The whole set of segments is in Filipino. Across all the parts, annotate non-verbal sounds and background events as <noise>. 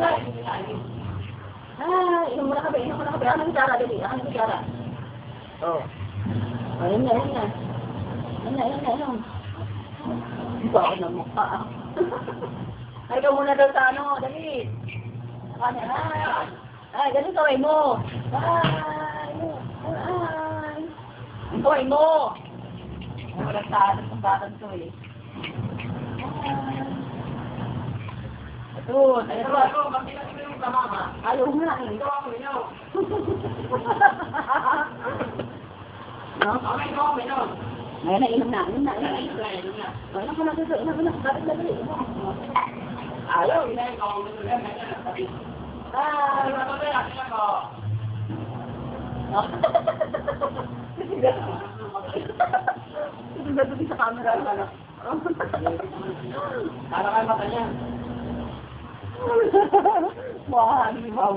Ah, inom mo na kape, inom mo na kape. Anong kutsara, dali, anong kutsara? Oh. Ayun na, ayun na. Ayun na, ayun na, ayun. Na mukha ah. Ay, ikaw muna daw sa ano, dali. Ano, ay. Ay, dali kaway mo. Ay, ay. Kaway mo. Wala sa atin kung batan to eh. Ay. Ito, ito. Ayaw nga eh. <laughs> No? Ngayon na, inom na, inom na, inom na. Inom na. Inom ko na, inom na, inom na. Dapat na, dali. Ayaw. Ay. No? Ito ba ito <laughs> sa camera? Para kayo mata niya. Wah, mau.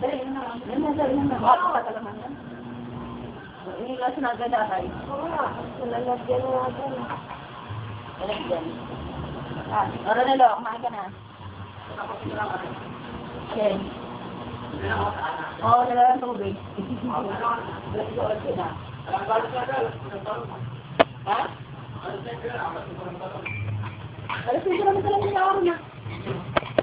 Dali, na. Inom na, dali, na. Baka pa talaga yan. Ini kasi naganda tayo. Nalalagyan mo natin. Alam dyan. Ah, Ronelo, kumain ka na. Okay. Oo, oh, nila ang tubig. Ha? Alas 5 naman talaga yung araw na.